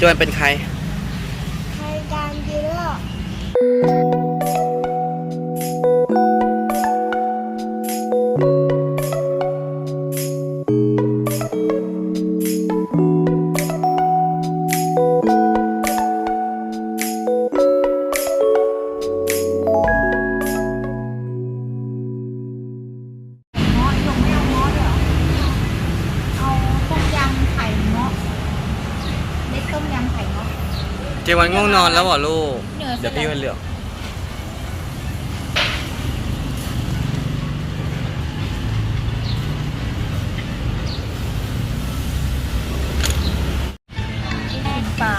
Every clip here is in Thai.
จวนเป็นใคร ใครการเยอะ เจวันง่วงนอนแล้วเหรอลูกเหนื่อยเดี๋ยวพี่ไปเลือก กินปลา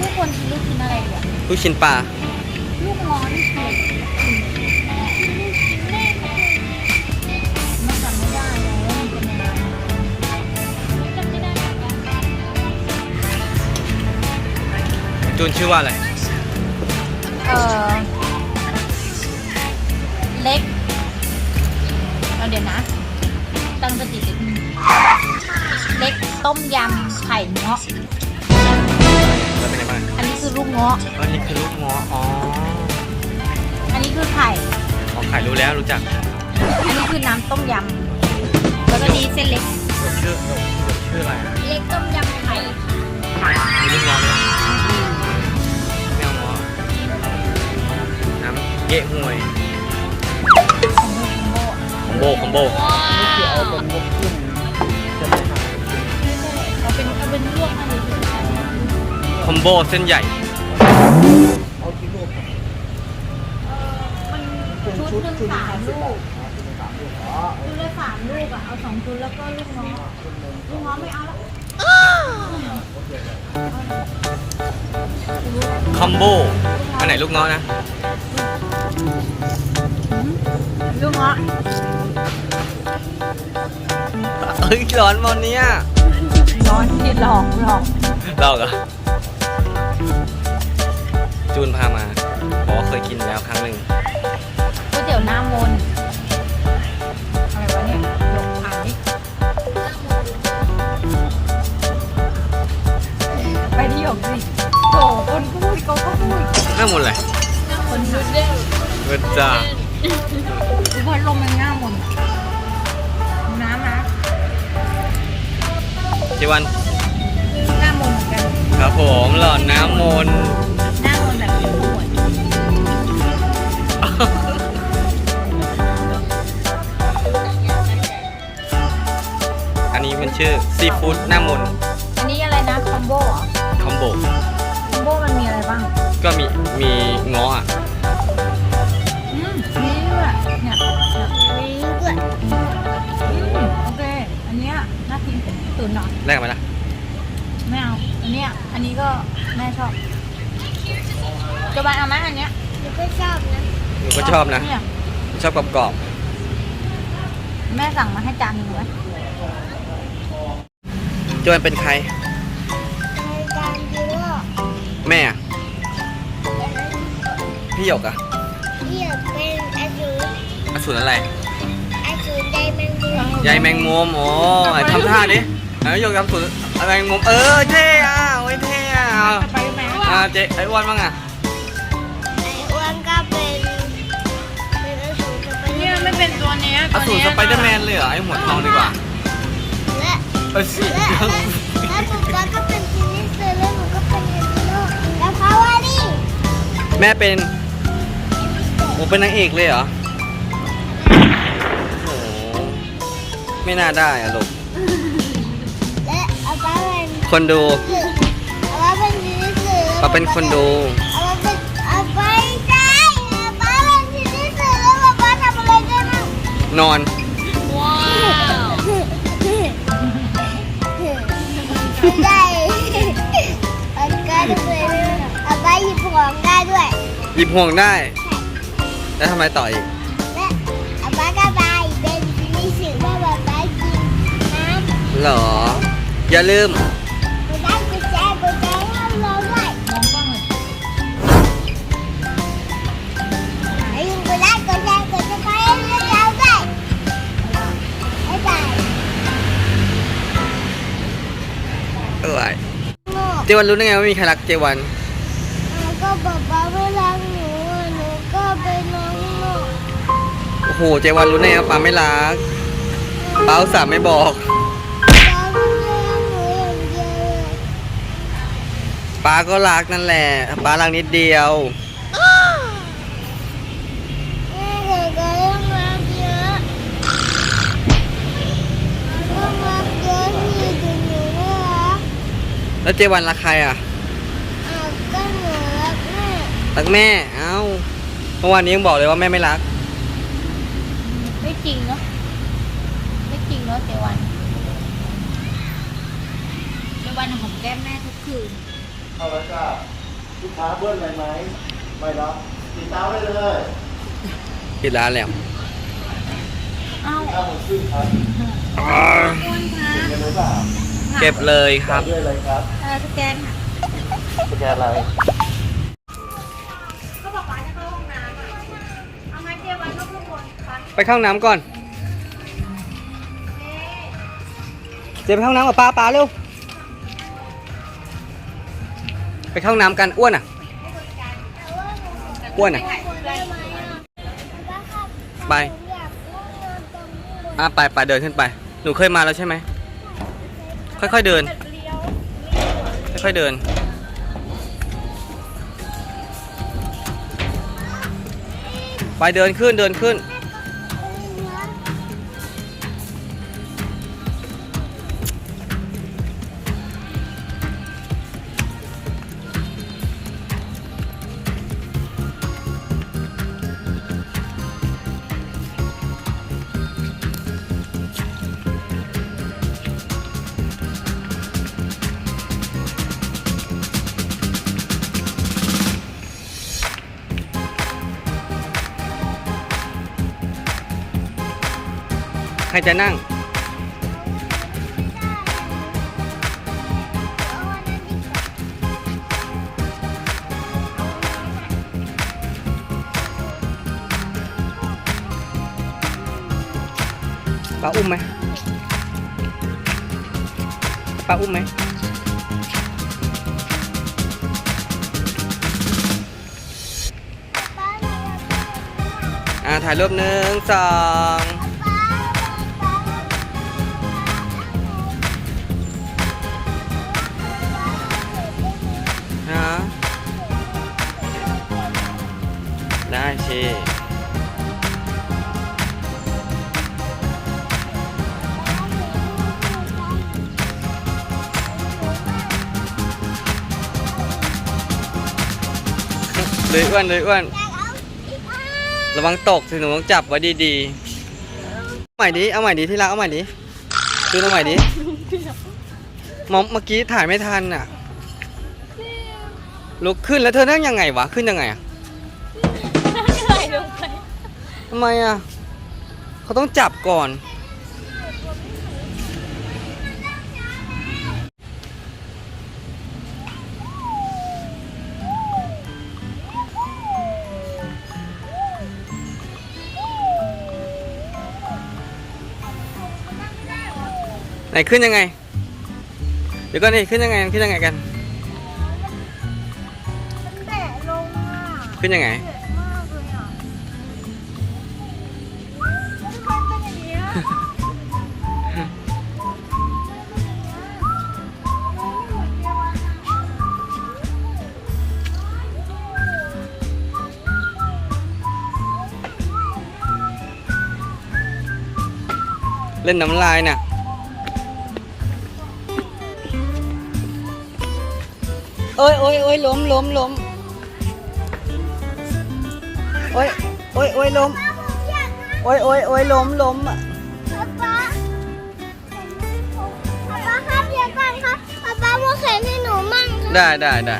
ลูกคนกินลูกกินอะไรอะลูกชิ้นปลาลูกเงาะนี่เผ็ดมัน จูนชื่อว่าอะไร เออเล็กเอาเดี๋ยวนะ ตั้งสตินิดนึงเล็กต้มยำไข่เงาะแล้วเป็นไงบ้างอันนี้คือลูกเงาะอันนี้คือลูกเงาะอ๋ออันนี้คือไข่อ๋อขายรู้แล้วรู้จักอันนี้คือน้ำต้มยำแล้วก็นี้เส้นเล็ก ชื่อชื่ออะไรอะเล็กต้มยำไข่ มีลูกเงาะด้วยไม่ เก๊ะฮวยของโบของโบคอมโบคอมโบนี่คือเอาเป็นพวกกุ้งใช่ไหมครับเอาเป็นเอาเป็นลวกอะไรอย่างเงี้ยคอมโบเส้นใหญ่เอากี่ลูกครับมันเป็นชุชุดดหนึ่งชุดสามห้าสิบลูบากทอ๋อชุดหนึ่งสามลูกอ๋อชุดละสามลูกอะเอาสองชุดแล้วก็ลูกเงาะชุดหนึ่งลูกเงาะไม่เอาละคอมโบอันไหนลูกเงาะนะ ลูกเงาะเอ้ยร้อนวันเนี้ยร้อนที่หลอกหลอกเราเหรอจูนพามาบอกว่าเคยกินแล้วครั้งหนึ่งก๋วยเตี๋ยวหน้ามนต์อะไรวะเนี่ยหลงอ่านดิไปที่หยกสิโถคนพูดเขาก็พูดหน้าหมดเลย คนพูดเด้งเวจ้า อุพัดลมมันง่ามหมดน้ำนะเจวันหน้ามนเหมือนกันครับผมหลอดน้ำมนต์หน้ามนแบบมีขวดอันนี้มันชื่อซีฟู้ดหน้ามนต์อันนี้อะไรนะคอมโบเหรอคอมโบ คอมโบมันมีอะไรบ้าง ก็มีมีงาะอะ กินตุ๋นหน่อยแลกไหมล่ะไม่เอาอันเนี้ยอันนี้ก็แม่ชอบจะบานเอาไหมอันเนี้ยหนูก็ชอบนะหนูก็ชอบนะเนี่ยชอบกรอบแม่สั่งมาให้จานหนึงไหมๆโจนเป็นใครใครดังดีโลแม่อะพี่หยกอะเรียกเป็นอาจูอสูรอะไรอาจูใจ แมงมุมยายแมงมุมโอ้ไหนทำท่าดิไหนหยกทำสูรแมงมุมเออเท่อะโอ้ยเท่อะเอาไปไหมอ่าเจ๊ไอ้อ้วนบ้างอะไอ้อ้วนก็เป็นเป็นอาจูจะไปเนี่ยไม่เป็นตัวเนี้ยอสูรสไปเดอร์แมนเลยเหรอไอ้หัวทองดีกว่าและเออสิและและและปุ๊บก็เป็นซินิสเตอร์แล้วหนูก็เป็นเอโลแล้วเขาว่านี่แม่เป็นโอ้เป็นนางเอกเลยเหรอโอ้ ไม่น่าได้อะลูก และอาป้าเป็นคนดูอาป้าเป็นซินิสเตอร์เขาเป็นคนดูอาป้าเป็นอาป้าใช่อาป้าเป็นซินิสเตอร์แล้วอาป้าทำอะไรได้บ้างนอนไม่ได้มันก็ด้วยอาป้าหยิบของได้ด้วย หยิบห่วงได้ แล้วทำไมต่ออีก หรอ อย่าลืมกดไลค์กดแช่กดใจให้เราด้วยมองกล้องเลยอย่าลืมกดไลค์กดแช่กดติดตามให้เราด้วยบ๊ายบายเอ้ยเจวันรู้ได้ไงว่ามีใครรักเจวันก็ป๊าป๊าไม่รักหนูหนูก็ไปนอนข้างนอกโอ้โห เจวันรู้ได้ไงว่าป้าไม่รักป้าสาห์ไม่บอก ป้าก็รักนั่นแหละป้ารักนิดเดียวแม่เกิดก็ต้องรักเยอะรักเยอะที่ถึงหนูไม่รักแล้วเจวันรักใครอะก็หนูรักแม่รักแม่ เอ้าเมื่อวานนี้ยังบอกเลยว่าแม่ไม่รัก ไม่จริงเนาะ ไม่จริงเนาะเจวัน เจวันหอมแก้มแม่ทุกคืน เข้าแล้วจ้าลูกค้าเบิ้ลอะไรไหมไม่รับติดตามได้เลยปิดร้านแล้วเอ้าห้าโมงครึ่งครับอ้วนค่ะเงินหรือเปล่าเก็บเลยครับ ด้วยอะไรครับเออสแกนค่ะสแกนอะไรก็บอกว่าจะเข้าห้องน้ำอะเอาไงเจวันก็ข้างบนไปไปเข้าห้องน้ำก่อน เจไปเข้าห้องน้ำกับป้าป้าเร็ว ไปเข้าห้องน้ำกันอ้วนอะ อ้วนอะ ไปหนูอยากนั่งนอนตรงนี้เลยอะไปไปเดินขึ้นไป หนูเคยมาแล้วใช่ไหม ค่อยๆเดิน ค่อยๆเดิน ไปเดินขึ้นเดินขึ้น ใครจะนั่งป้าอุ้มไหมป้าอุ้มไหมอ่าถ่ายรูปหนึ่งสอง ได้ชีเลยอ้วนเลยอ้วน ระวังตกสิหนูต้องจับไว้ดีๆเอาใหม่ดิเอาใหม่ดิที่รักเอาใหม่ดิดูเอาใหม่ดิมองเมื่อกี้ถ่ายไม่ทันอะลุกขึ้นแล้วเธอนั่งยังไงวะ ขึ้นยังไงอะ ทำไมอะ เขาต้องจับก่อน ไหนขึ้นยังไง เดี๋ยวก่อนดิขึ้นยังไง ขึ้นยังไงกันมันแตะลงอะ ขึ้นยังไง เล่นน้ำลายน่ะโอ้ยโอ้ยโอ้ยล้มล้มล้มโอ้ยโอ้ยโอ้ยล้มโอ้ยโอ้ยโอ้ยล้มล้มอะป๊าป๊าป๊าป๊าครับเดี๋ยวก่อนครับป๊าป๊ามาเข็นให้หนูมั่งครับได้ได้ได้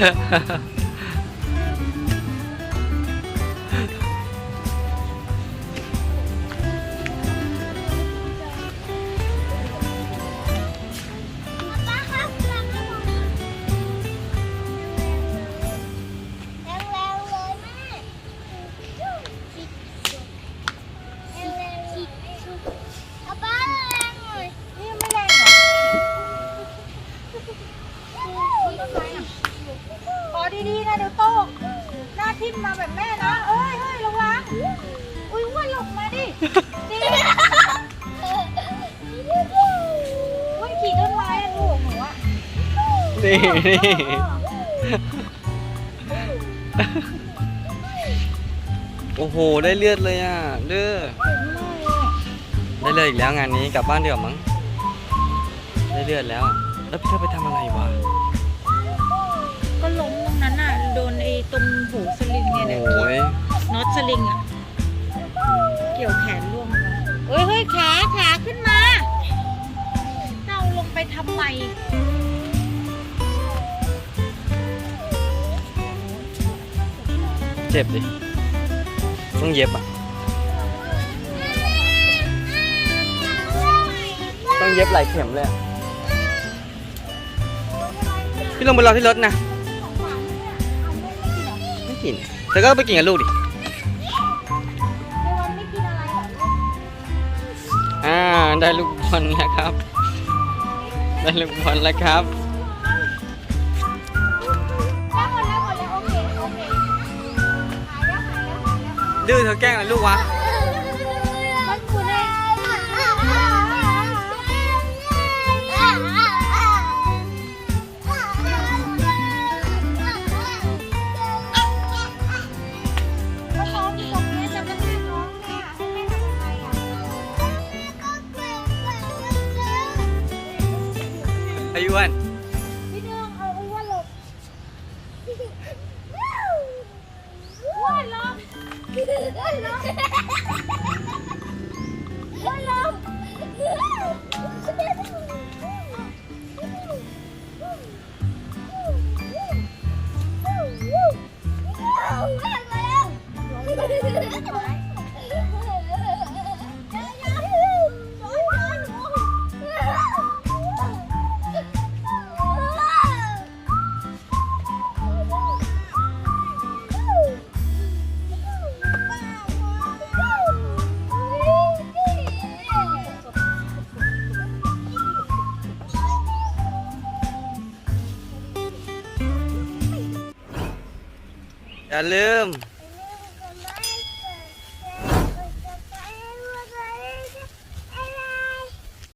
哈哈 ha. นี่นี่โอ้โห ได้เลือดเลยอะเลือดได้เลือดอีกแล้วงานนี้กลับบ้านเดี๋ยวามั้งได้เลือดแล้ว แล้วพี่เธอไปทำอะไรวะก็ล้มตรงนั้นอะโดนไอ้ตรงหูสลิงเนี่ยเนี่ยโอ้ยน็อตสลิงอะเกี่ยวแขนร่วงมาเฮ้ยเฮ้ยขาขาขึ้นมาเอาลงไปทำไม เจ็บดิ ต้องเย็บอะ ต้องเย็บหลายเข็มเลยอะพี่ลงไปรอที่รถนะ ไม่กินเหรอไม่กินเธอก็ไปกินกับลูกดิ อ่า ได้ลูกบอลแล้วครับ ได้ลูกบอลแล้วครับ ดื้อเธอแกล้งอะไรลูกวะ อย่าลืม